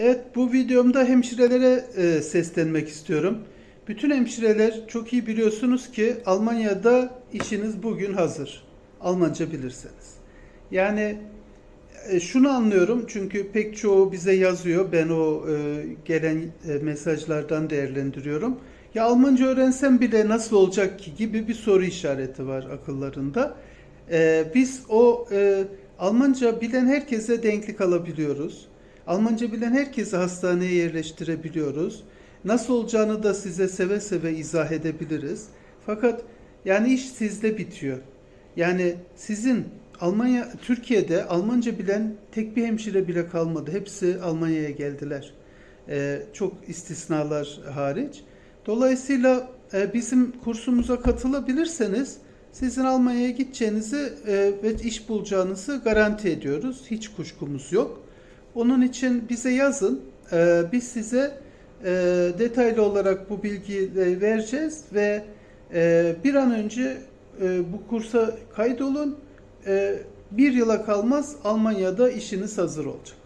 Evet bu videomda hemşirelere e, seslenmek istiyorum. Bütün hemşireler çok iyi biliyorsunuz ki Almanya'da işiniz bugün hazır. Almanca bilirseniz. Yani e, şunu anlıyorum çünkü pek çoğu bize yazıyor. Ben o e, gelen e, mesajlardan değerlendiriyorum. Ya Almanca öğrensem bile nasıl olacak ki gibi bir soru işareti var akıllarında. E, biz o e, Almanca bilen herkese denklik alabiliyoruz. Almanca bilen herkesi hastaneye yerleştirebiliyoruz. Nasıl olacağını da size seve seve izah edebiliriz. Fakat yani iş sizde bitiyor. Yani sizin Almanya, Türkiye'de Almanca bilen tek bir hemşire bile kalmadı. Hepsi Almanya'ya geldiler. Ee, çok istisnalar hariç. Dolayısıyla e, bizim kursumuza katılabilirseniz sizin Almanya'ya gideceğinizi e, ve iş bulacağınızı garanti ediyoruz. Hiç kuşkumuz yok. Onun için bize yazın. Ee, biz size e, detaylı olarak bu bilgiyi vereceğiz ve e, bir an önce e, bu kursa kaydolun. E, bir yıla kalmaz Almanya'da işiniz hazır olacak.